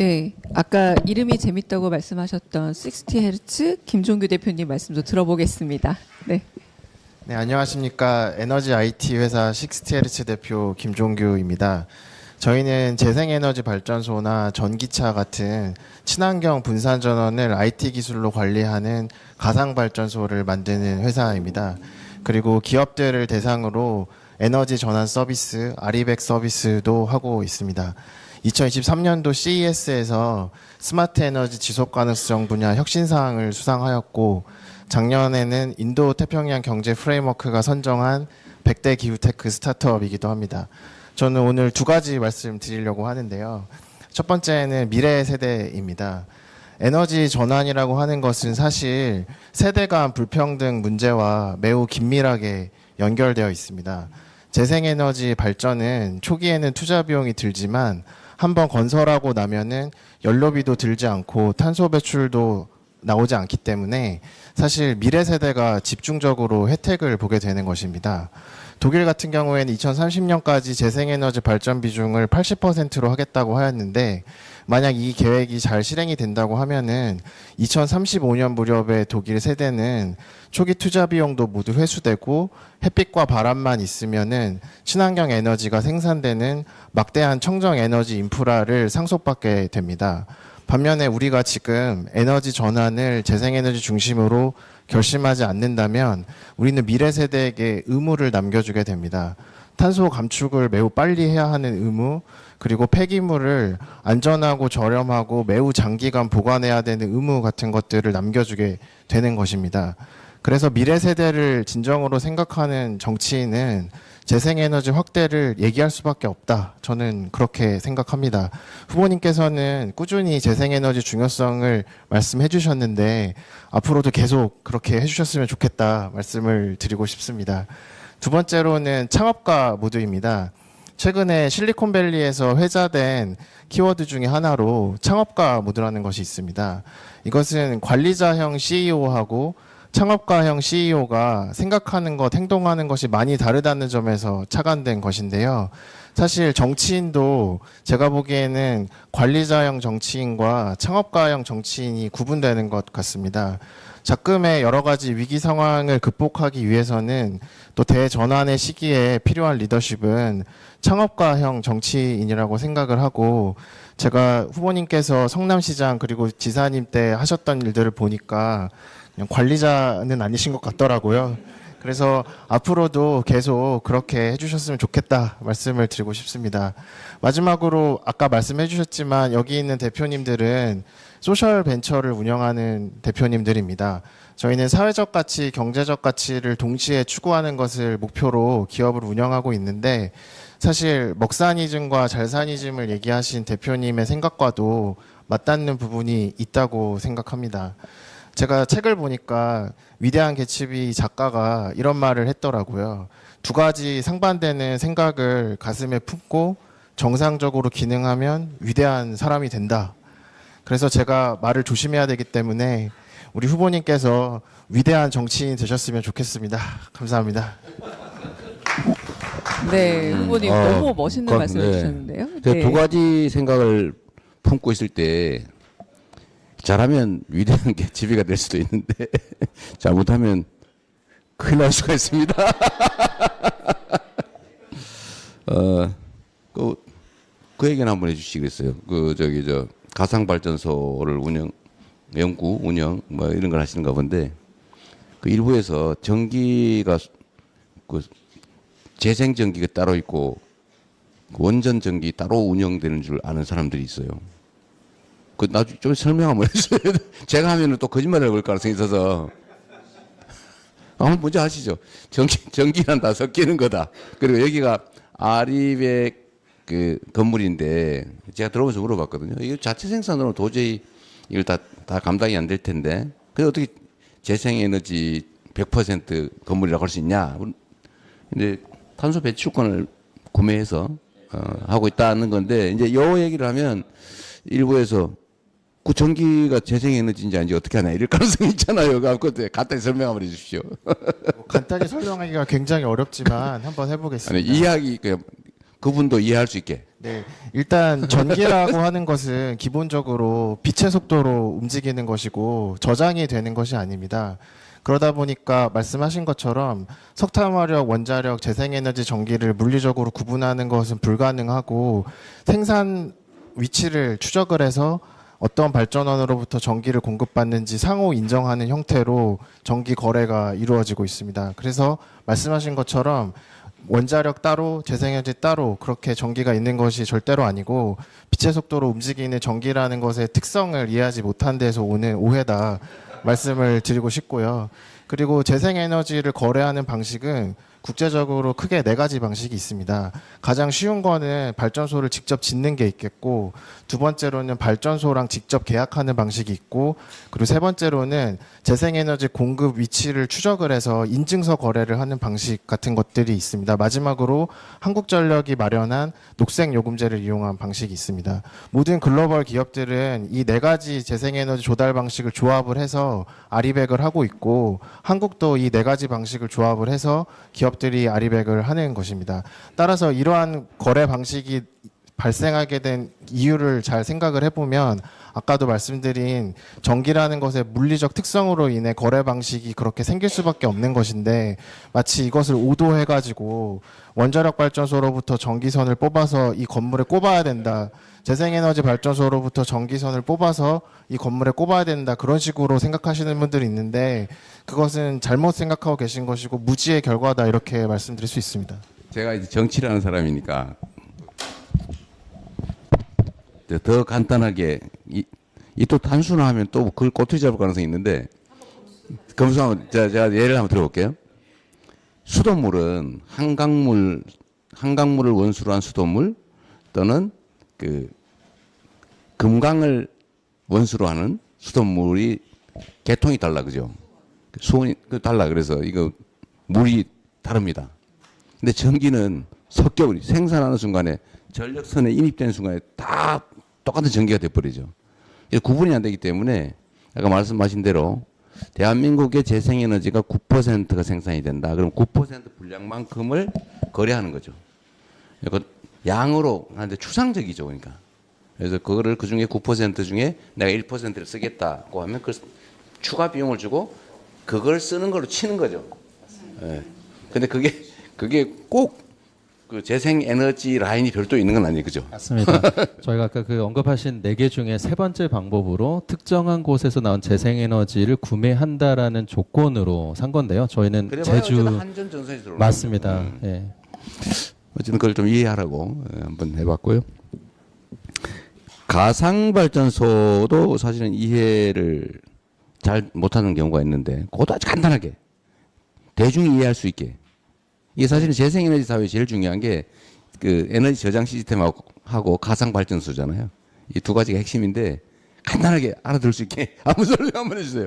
네, 아까 이름이 재밌다고 말씀하셨던 60Hz 김종규 대표님 말씀도 들어보겠습니다. 네. 네, 안녕하십니까. 에너지 IT 회사 60Hz 대표 김종규입니다. 저희는 재생에너지 발전소나 전기차 같은 친환경 분산 전원을 IT 기술로 관리하는 가상 발전소를 만드는 회사입니다. 그리고 기업들을 대상으로 에너지 전환 서비스, 아리백 서비스도 하고 있습니다. 2023년도 CES에서 스마트 에너지 지속 가능성 분야 혁신사항을 수상하였고 작년에는 인도 태평양 경제 프레임워크가 선정한 100대 기후테크 스타트업이기도 합니다. 저는 오늘 두 가지 말씀 드리려고 하는데요. 첫 번째는 미래 세대입니다. 에너지 전환이라고 하는 것은 사실 세대 간 불평등 문제와 매우 긴밀하게 연결되어 있습니다. 재생에너지 발전은 초기에는 투자 비용이 들지만 한번 건설하고 나면은 연료비도 들지 않고 탄소 배출도 나오지 않기 때문에 사실 미래 세대가 집중적으로 혜택을 보게 되는 것입니다. 독일 같은 경우에는 2030년까지 재생에너지 발전 비중을 80%로 하겠다고 하였는데 만약 이 계획이 잘 실행이 된다고 하면은 2035년 무렵에 독일 세대는 초기 투자 비용도 모두 회수되고 햇빛과 바람만 있으면은 친환경 에너지가 생산되는 막대한 청정 에너지 인프라를 상속받게 됩니다. 반면에 우리가 지금 에너지 전환을 재생에너지 중심으로 결심하지 않는다면 우리는 미래 세대에게 의무를 남겨주게 됩니다. 탄소 감축을 매우 빨리 해야 하는 의무, 그리고 폐기물을 안전하고 저렴하고 매우 장기간 보관해야 되는 의무 같은 것들을 남겨주게 되는 것입니다. 그래서 미래 세대를 진정으로 생각하는 정치인은 재생에너지 확대를 얘기할 수밖에 없다. 저는 그렇게 생각합니다. 후보님께서는 꾸준히 재생에너지 중요성을 말씀해 주셨는데 앞으로도 계속 그렇게 해 주셨으면 좋겠다 말씀을 드리고 싶습니다. 두 번째로는 창업가 모두입니다. 최근에 실리콘밸리에서 회자된 키워드 중에 하나로 창업가 모드라는 것이 있습니다. 이것은 관리자형 CEO하고 창업가형 CEO가 생각하는 것, 행동하는 것이 많이 다르다는 점에서 착안된 것인데요. 사실 정치인도 제가 보기에는 관리자형 정치인과 창업가형 정치인이 구분되는 것 같습니다. 작금의 여러 가지 위기 상황을 극복하기 위해서는 또 대전환의 시기에 필요한 리더십은 창업가형 정치인이라고 생각을 하고 제가 후보님께서 성남시장 그리고 지사님 때 하셨던 일들을 보니까 관리자는 아니신 것 같더라고요. 그래서 앞으로도 계속 그렇게 해주셨으면 좋겠다 말씀을 드리고 싶습니다. 마지막으로 아까 말씀해 주셨지만 여기 있는 대표님들은 소셜 벤처를 운영하는 대표님들입니다. 저희는 사회적 가치, 경제적 가치를 동시에 추구하는 것을 목표로 기업을 운영하고 있는데 사실 먹사니즘과 잘사니즘을 얘기하신 대표님의 생각과도 맞닿는 부분이 있다고 생각합니다. 제가 책을 보니까 위대한 개츠비 작가가 이런 말을 했더라고요. 두 가지 상반되는 생각을 가슴에 품고 정상적으로 기능하면 위대한 사람이 된다. 그래서 제가 말을 조심해야 되기 때문에 우리 후보님께서 위대한 정치인 되셨으면 좋겠습니다. 감사합니다. 네, 후보님 어, 너무 멋있는 그- 말씀 네. 해주셨는데요. 제가 두 가지 생각을 품고 있을 때 잘하면 위대한 게 지비가 될 수도 있는데 잘못하면 큰일 날 수가 있습니다. 어, 그, 그 얘기는 한번 해주시겠어요? 그 저기 저 가상 발전소를 운영, 연구 운영 뭐 이런 걸 하시는가 본데 그 일부에서 전기가 그 재생 전기가 따로 있고 그 원전 전기 따로 운영되는 줄 아는 사람들이 있어요. 그 나중 좀 설명 한번 해주세요. 제가 하면은 또 거짓말을 걸 가능성이 있어서. 한번 먼저 하시죠. 전기 전기란 다 섞이는 거다. 그리고 여기가 아리백 그 건물인데 제가 들어오면서 물어봤거든요. 이거 자체 생산으로 도저히 이걸 다, 다 감당이 안 될 텐데. 근데 어떻게 재생에너지 100% 건물이라고 할 수 있냐? 근데 탄소 배출권을 구매해서 어, 하고 있다는 건데 이제 요 얘기를 하면 일부에서 그 전기가 재생에너지인지 아닌지 어떻게 하나 이럴 가능성이 있잖아요. 그거 간단히 설명 한번 해주십시오. 뭐 간단히 설명하기가 굉장히 어렵지만 한번 아니 해보겠습니다. 이야기 그 그분도 이해할 수 있게. 네, 일단 전기라고 하는 것은 기본적으로 빛의 속도로 움직이는 것이고 저장이 되는 것이 아닙니다. 그러다 보니까 말씀하신 것처럼 석탄화력, 원자력, 재생에너지, 전기를 물리적으로 구분하는 것은 불가능하고 생산 위치를 추적을 해서 어떤 발전원으로부터 전기를 공급받는지 상호 인정하는 형태로 전기 거래가 이루어지고 있습니다. 그래서 말씀하신 것처럼 원자력 따로 재생에너지 따로 그렇게 전기가 있는 것이 절대로 아니고 빛의 속도로 움직이는 전기라는 것의 특성을 이해하지 못한 데서 오는 오해다 말씀을 드리고 싶고요. 그리고 재생에너지를 거래하는 방식은 국제적으로 크게 네 가지 방식이 있습니다. 가장 쉬운 거는 발전소를 직접 짓는 게 있겠고, 두 번째로는 발전소랑 직접 계약하는 방식이 있고, 그리고 세 번째로는 재생에너지 공급 위치를 추적을 해서 인증서 거래를 하는 방식 같은 것들이 있습니다. 마지막으로 한국전력이 마련한 녹색 요금제를 이용한 방식이 있습니다. 모든 글로벌 기업들은 이 네 가지 재생에너지 조달 방식을 조합을 해서 아리백을 하고 있고 한국도 이 네 가지 방식을 조합을 해서 기업 들이 아리백을 하는 것입니다. 따라서 이러한 거래 방식이 발생하게 된 이유를 잘 생각을 해보면 아까도 말씀드린 전기라는 것의 물리적 특성으로 인해 거래 방식이 그렇게 생길 수밖에 없는 것인데 마치 이것을 오도해가지고 원자력 발전소로부터 전기선을 뽑아서 이 건물에 꼽아야 된다. 재생에너지 발전소로부터 전기선을 뽑아서 이 건물에 꼽아야 된다. 그런 식으로 생각하시는 분들이 있는데 그것은 잘못 생각하고 계신 것이고 무지의 결과다 이렇게 말씀드릴 수 있습니다. 제가 이제 정치라는 사람이니까 이제 더 간단하게 이또 단순화하면 또 그걸 꼬투리 잡을 가능성이 있는데 검수하면 제가 예를 한번 들어볼게요. 수돗물은 한강물 한강물을 원수로 한 수돗물 또는 그 금강을 원수로 하는 수돗물이 개통이 달라 그죠? 수온이 그 달라 그래서 이거 물이 다릅니다. 근데 전기는 섞여 생산하는 순간에 전력선에 인입되는 순간에 다 똑같은 전기가 돼버리죠. 구분이 안 되기 때문에 아까 말씀하신 대로 대한민국의 재생에너지가 9%가 생산이 된다. 그럼 9% 분량만큼을 거래하는 거죠. 양으로 하는데 추상적이죠, 그러니까. 그래서 그거를 그 중에 9% 중에 내가 1%를 쓰겠다고 하면 그 추가 비용을 주고 그걸 쓰는 걸로 치는 거죠. 예. 근데 그게 그게 꼭 그 재생 에너지 라인이 별도 있는 건 아니에요, 그죠? 맞습니다. 저희가 아까 그 언급하신 네 개 중에 세 번째 방법으로 특정한 곳에서 나온 재생 에너지를 구매한다라는 조건으로 산 건데요. 저희는 제주 한전 전선이 들어오는 맞습니다. 음. 예. 어쨌든 그걸 좀 이해하라고 예, 한번 해봤고요. 가상 발전소도 사실은 이해를 잘 못하는 경우가 있는데 그것도 아주 간단하게 대중이 이해할 수 있게 이게 사실은 재생에너지 사회에 제일 중요한 게 그 에너지 저장 시스템하고 하고 가상 발전소잖아요. 이 두 가지가 핵심인데 간단하게 알아들을 수 있게 아무 설명 한번 해주세요.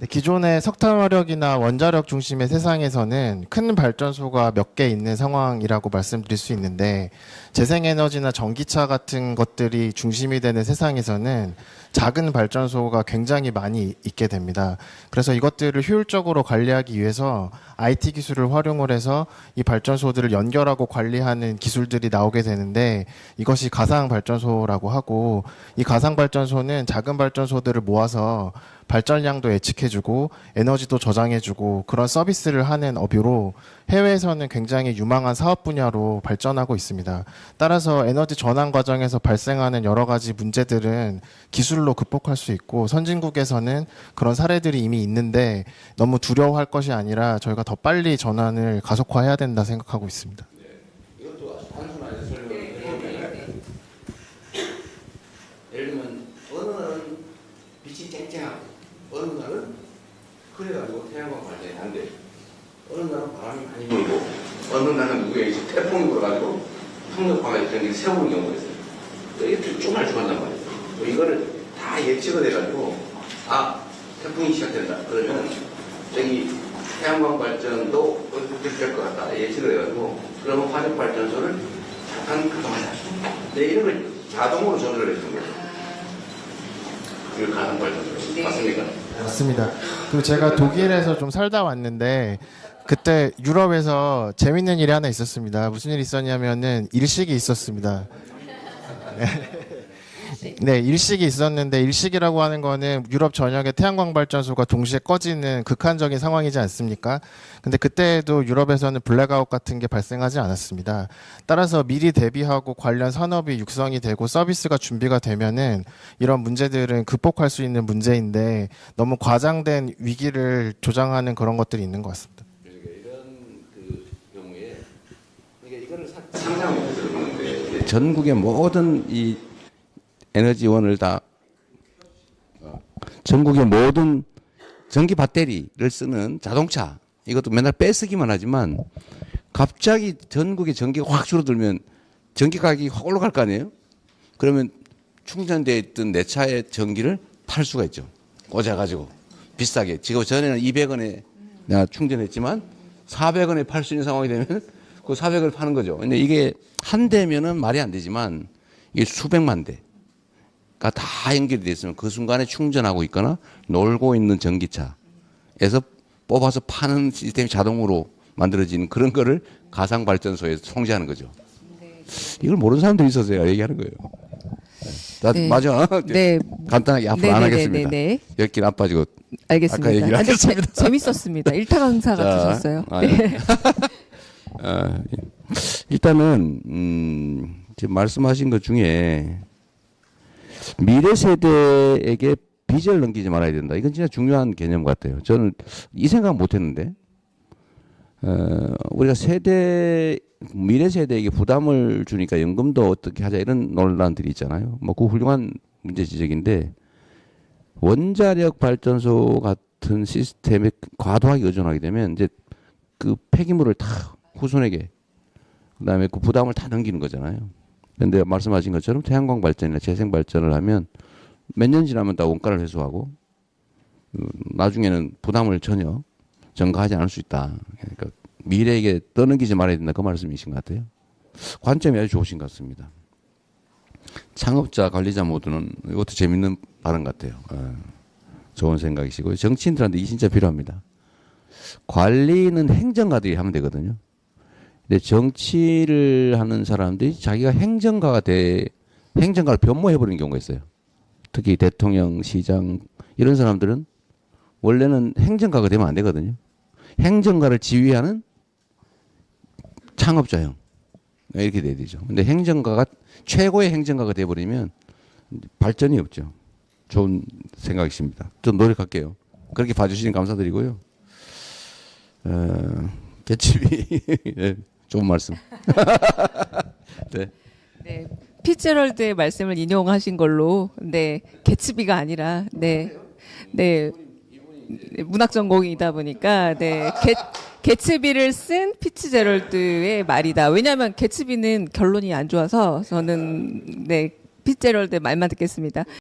네, 기존의 석탄화력이나 원자력 중심의 세상에서는 큰 발전소가 몇 개 있는 상황이라고 말씀드릴 수 있는데 재생에너지나 전기차 같은 것들이 중심이 되는 세상에서는 작은 발전소가 굉장히 많이 있게 됩니다. 그래서 이것들을 효율적으로 관리하기 위해서 IT 기술을 활용을 해서 이 발전소들을 연결하고 관리하는 기술들이 나오게 되는데 이것이 가상 발전소라고 하고 이 가상 발전소는 작은 발전소들을 모아서 발전량도 예측해주고 에너지도 저장해주고 그런 서비스를 하는 업으로 해외에서는 굉장히 유망한 사업 분야로 발전하고 있습니다. 따라서 에너지 전환 과정에서 발생하는 여러 가지 문제들은 기술로 극복할 수 있고 선진국에서는 그런 사례들이 이미 있는데 너무 두려워할 것이 아니라 저희가 더 빨리 전환을 가속화해야 된다 생각하고 있습니다. 예를 들면 어느 날은 빛이 쨍쨍하고 어느 날은 그래가지고 태양광 발전이 안 돼. 어느 날은 바람이 많이 불고 어느 날은 누구에 이제 태풍이 불어가지고 풍력파가 이런 게 세우는 경우가 있어요. 이게 쭈말쭈말단 말이에요. 뭐 이거를 다 예측을 해가지고 아 태풍이 시작된다. 그러면 저기 태양광 발전도 어떻게 될 것 같다. 예측을 해가지고 그러면 화력 발전소를 잠깐 가동하자. 네, 이런 걸 자동으로 조절을 해주는 거죠. 그 가상 발전소 맞습니까? 맞습니다. 그리고 제가 독일에서 좀 살다 왔는데 그때 유럽에서 재밌는 일이 하나 있었습니다. 무슨 일이 있었냐면은 일식이 있었습니다. 네, 일식이 있었는데 일식이라고 하는 거는 유럽 전역의 태양광 발전소가 동시에 꺼지는 극한적인 상황이지 않습니까? 근데 그때도 유럽에서는 블랙아웃 같은 게 발생하지 않았습니다. 따라서 미리 대비하고 관련 산업이 육성이 되고 서비스가 준비가 되면은 이런 문제들은 극복할 수 있는 문제인데 너무 과장된 위기를 조장하는 그런 것들이 있는 것 같습니다. 경우에 이게 이거를 상상해 보는데 전국의 모든 이 에너지원을 다 어, 전국의 모든 전기 배터리를 쓰는 자동차 이것도 맨날 빼쓰기만 하지만 갑자기 전국의 전기가 확 줄어들면 전기 가격이 확 올라갈 거 아니에요? 그러면 충전돼 있던 내 차의 전기를 팔 수가 있죠. 꽂아가지고 비싸게. 지금 전에는 200원에 내가 충전했지만 400원에 팔 수 있는 상황이 되면 그 400원을 파는 거죠. 근데 이게 한 대면은 말이 안 되지만 이게 수백만 대가 다 연결이 돼 있으면 그 순간에 충전하고 있거나 놀고 있는 전기차에서 뽑아서 파는 시스템이 자동으로 만들어지는 그런 거를 가상 발전소에서 통제하는 거죠. 이걸 모르는 사람들이 있어서요 얘기하는 거예요. 나 네. 맞아. 네. 간단하게 앞으로 안 하겠습니다. 네네네네. 열길 안 빠지고 알겠습니다. 아까 아, 재, 재밌었습니다. 일타 강사 자, 같으셨어요. 아, 네. 아, 예. 일단은 음, 지금 말씀하신 것 중에 미래 세대에게 빚을 넘기지 말아야 된다. 이건 진짜 중요한 개념 같아요. 저는 이 생각 못 했는데 어, 우리가 세대 미래 세대에게 부담을 주니까 연금도 어떻게 하자 이런 논란들이 있잖아요. 뭐 그 훌륭한 문제 지적인데 원자력 발전소 같은 시스템에 과도하게 의존하게 되면 이제 그 폐기물을 다 후손에게 그 다음에 그 부담을 다 넘기는 거잖아요. 근데 말씀하신 것처럼 태양광 발전이나 재생 발전을 하면 몇 년 지나면 다 원가를 회수하고 음, 나중에는 부담을 전혀 전가하지 않을 수 있다. 그러니까 미래에게 떠넘기지 말아야 된다 그 말씀이신 것 같아요. 관점이 아주 좋으신 것 같습니다. 창업자, 관리자 모두는 이것도 재밌는 발언 같아요. 어, 좋은 생각이시고 정치인들한테 이 진짜 필요합니다. 관리는 행정가들이 하면 되거든요. 근데 정치를 하는 사람들이 자기가 행정가가 돼 행정가를 변모해 버리는 경우가 있어요. 특히 대통령, 시장 이런 사람들은 원래는 행정가가 되면 안 되거든요. 행정가를 지휘하는 창업자형 이렇게 돼야 되죠. 근데 행정가가 최고의 행정가가 돼 버리면 발전이 없죠. 좋은 생각이십니다. 좀 노력할게요. 그렇게 봐주시니 감사드리고요. 어, 개집이 네, 좋은 말씀. 네. 네. 피츠럴드의 말씀을 인용하신 걸로 네 개츠비가 아니라 네 네. 네, 문학 전공이다 보니까 네 개, 개츠비를 쓴 피츠제럴드의 말이다. 왜냐하면 개츠비는 결론이 안 좋아서 저는 네 피츠제럴드 말만 듣겠습니다.